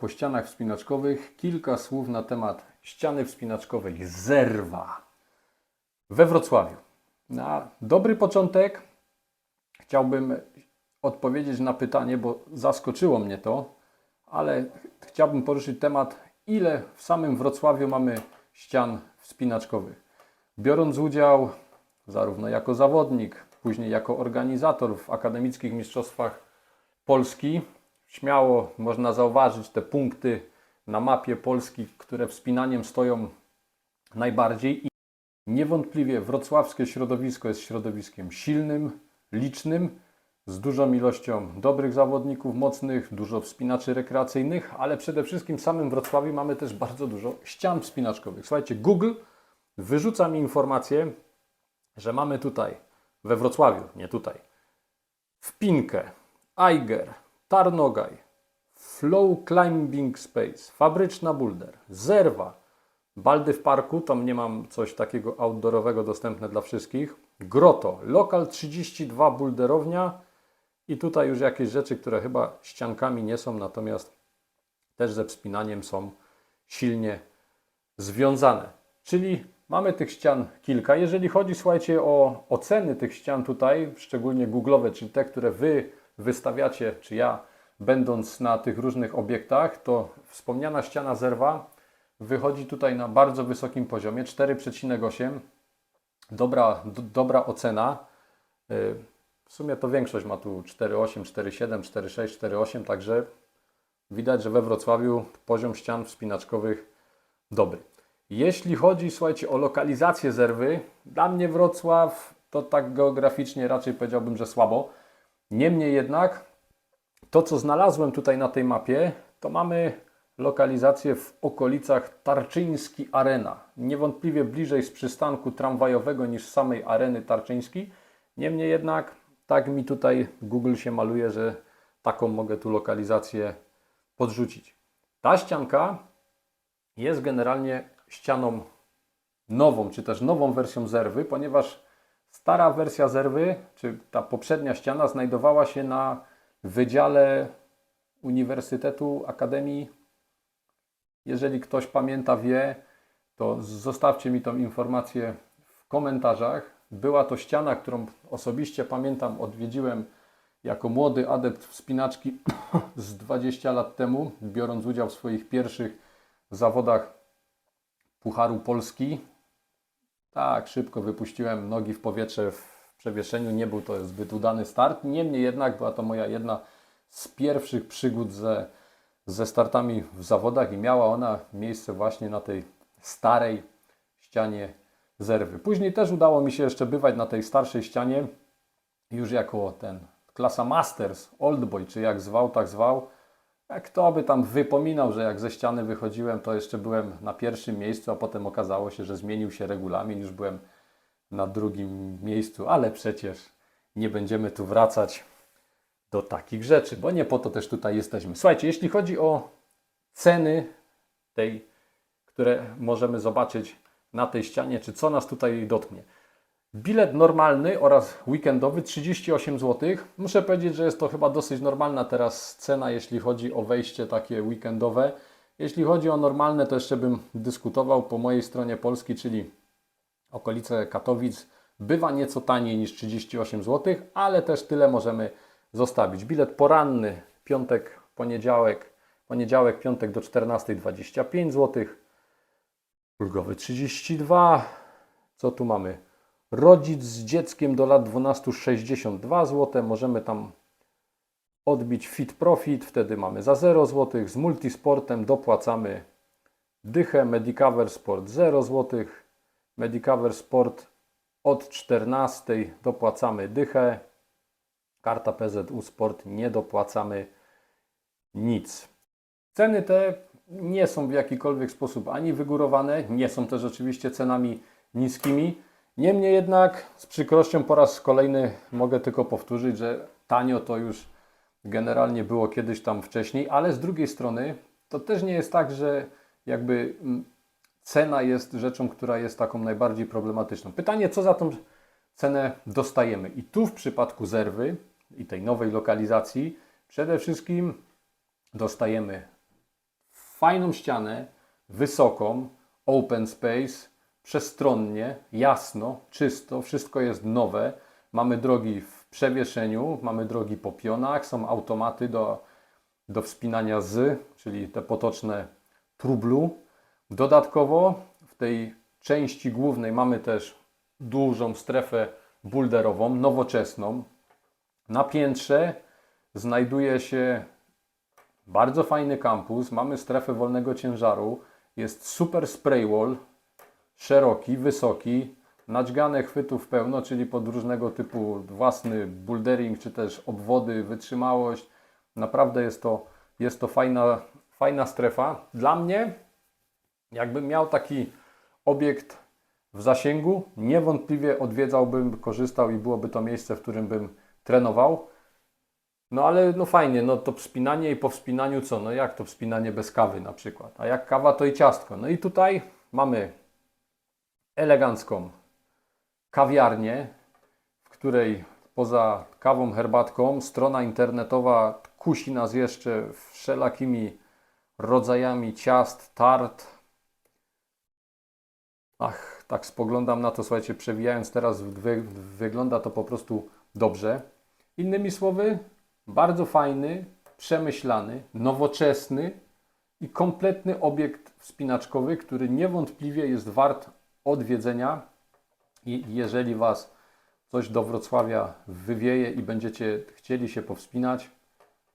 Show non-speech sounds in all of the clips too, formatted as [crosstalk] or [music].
po ścianach wspinaczkowych, kilka słów na temat ściany wspinaczkowej Zerwa we Wrocławiu. Na dobry początek chciałbym odpowiedzieć na pytanie, bo zaskoczyło mnie to, ale ch- chciałbym poruszyć temat, ile w samym Wrocławiu mamy ścian wspinaczkowych. Biorąc udział zarówno jako zawodnik, później jako organizator w akademickich mistrzostwach Polski, śmiało można zauważyć te punkty na mapie Polski, które wspinaniem stoją najbardziej. I niewątpliwie wrocławskie środowisko jest środowiskiem silnym, licznym, z dużą ilością dobrych zawodników, mocnych, dużo wspinaczy rekreacyjnych, ale przede wszystkim w samym Wrocławiu mamy też bardzo dużo ścian wspinaczkowych. Słuchajcie, Google wyrzuca mi informację, że mamy tutaj we Wrocławiu, nie tutaj, Wpinkę, Eiger, Tarnogaj, Flow Climbing Space, Fabryczna Boulder, Zerwa, Baldy w parku, tam nie mam coś takiego outdoorowego dostępne dla wszystkich, Groto, Lokal 32 Boulderownia i tutaj już jakieś rzeczy, które chyba ściankami nie są, natomiast też ze wspinaniem są silnie związane. Czyli mamy tych ścian kilka. Jeżeli chodzi, słuchajcie, o oceny tych ścian tutaj, szczególnie googlowe, czyli te, które Wy wystawiacie, czy ja, będąc na tych różnych obiektach, to wspomniana ściana zerwa wychodzi tutaj na bardzo wysokim poziomie, 4,8. Dobra, d- dobra ocena. Y, W sumie to większość ma tu 4,8, 4,7, 4,6, 4,8, także widać, że we Wrocławiu poziom ścian wspinaczkowych dobry. Jeśli chodzi, słuchajcie, o lokalizację zerwy, dla mnie Wrocław to tak geograficznie raczej powiedziałbym, że słabo. Niemniej jednak, to co znalazłem tutaj na tej mapie, to mamy lokalizację w okolicach Tarczyński Arena. Niewątpliwie bliżej z przystanku tramwajowego niż samej areny Tarczyński. Niemniej jednak, tak mi tutaj Google się maluje, że taką mogę tu lokalizację podrzucić. Ta ścianka jest generalnie ścianą nową, czy też nową wersją zerwy, ponieważ stara wersja zerwy, czy ta poprzednia ściana, znajdowała się na Wydziale Uniwersytetu Akademii. Jeżeli ktoś pamięta, wie, to zostawcie mi tą informację w komentarzach. Była to ściana, którą osobiście pamiętam, odwiedziłem jako młody adept wspinaczki [coughs] z 20 lat temu, biorąc udział w swoich pierwszych zawodach Pucharu Polski. Tak, szybko wypuściłem nogi w powietrze w przewieszeniu. Nie był to zbyt udany start. Niemniej jednak była to moja jedna z pierwszych przygód ze, ze startami w zawodach i miała ona miejsce właśnie na tej starej ścianie zerwy. Później też udało mi się jeszcze bywać na tej starszej ścianie, już jako ten klasa Masters, Oldboy, czy jak zwał, tak zwał. Kto by tam wypominał, że jak ze ściany wychodziłem, to jeszcze byłem na pierwszym miejscu, a potem okazało się, że zmienił się regulamin, już byłem na drugim miejscu, ale przecież nie będziemy tu wracać do takich rzeczy, bo nie po to też tutaj jesteśmy. Słuchajcie, jeśli chodzi o ceny tej, które możemy zobaczyć na tej ścianie, czy co nas tutaj dotknie. Bilet normalny oraz weekendowy 38 zł. Muszę powiedzieć, że jest to chyba dosyć normalna teraz cena, jeśli chodzi o wejście takie weekendowe. Jeśli chodzi o normalne, to jeszcze bym dyskutował po mojej stronie Polski, czyli okolice Katowic. Bywa nieco taniej niż 38 zł, ale też tyle możemy zostawić. Bilet poranny, piątek, poniedziałek, poniedziałek, piątek do 14.25 zł. Ulgowy 32. Co tu mamy? Rodzic z dzieckiem do lat 12 62 zł. Możemy tam odbić fit profit, wtedy mamy za 0 zł. Z multisportem dopłacamy dychę. Medicover Sport 0 zł. Medicover Sport od 14 dopłacamy dychę. Karta PZU Sport nie dopłacamy nic. Ceny te nie są w jakikolwiek sposób ani wygórowane, nie są też oczywiście cenami niskimi. Niemniej jednak z przykrością po raz kolejny mogę tylko powtórzyć, że tanio to już generalnie było kiedyś tam wcześniej, ale z drugiej strony to też nie jest tak, że jakby mm, cena jest rzeczą, która jest taką najbardziej problematyczną. Pytanie, co za tą cenę dostajemy? I tu w przypadku zerwy i tej nowej lokalizacji przede wszystkim dostajemy fajną ścianę, wysoką, open space, przestronnie, jasno, czysto, wszystko jest nowe. Mamy drogi w przewieszeniu, mamy drogi po pionach, są automaty do, do wspinania z, czyli te potoczne trublu. Dodatkowo w tej części głównej mamy też dużą strefę bulderową, nowoczesną. Na piętrze znajduje się bardzo fajny kampus, mamy strefę wolnego ciężaru, jest super spray wall, szeroki, wysoki, nadźgane chwytów pełno, czyli pod różnego typu własny bouldering, czy też obwody, wytrzymałość. Naprawdę jest to, jest to fajna, fajna strefa. Dla mnie, jakbym miał taki obiekt w zasięgu, niewątpliwie odwiedzałbym, korzystał i byłoby to miejsce, w którym bym trenował. No ale no fajnie, no to wspinanie i po wspinaniu co? No jak to wspinanie bez kawy na przykład? A jak kawa to i ciastko. No i tutaj mamy elegancką kawiarnię, w której poza kawą, herbatką, strona internetowa kusi nas jeszcze wszelakimi rodzajami ciast, tart. Ach, tak spoglądam na to, słuchajcie, przewijając teraz, wy, wygląda to po prostu dobrze. Innymi słowy, bardzo fajny, przemyślany, nowoczesny i kompletny obiekt wspinaczkowy, który niewątpliwie jest wart odwiedzenia. I jeżeli Was coś do Wrocławia wywieje i będziecie chcieli się powspinać,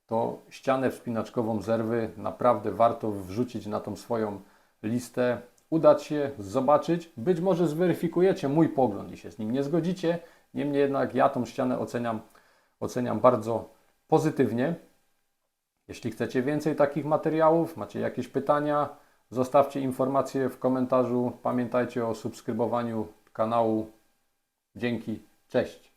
to ścianę wspinaczkową Zerwy naprawdę warto wrzucić na tą swoją listę, udać się, zobaczyć. Być może zweryfikujecie mój pogląd i się z nim nie zgodzicie. Niemniej jednak ja tą ścianę oceniam, oceniam bardzo pozytywnie. Jeśli chcecie więcej takich materiałów, macie jakieś pytania, zostawcie informacje w komentarzu. Pamiętajcie o subskrybowaniu kanału. Dzięki, cześć.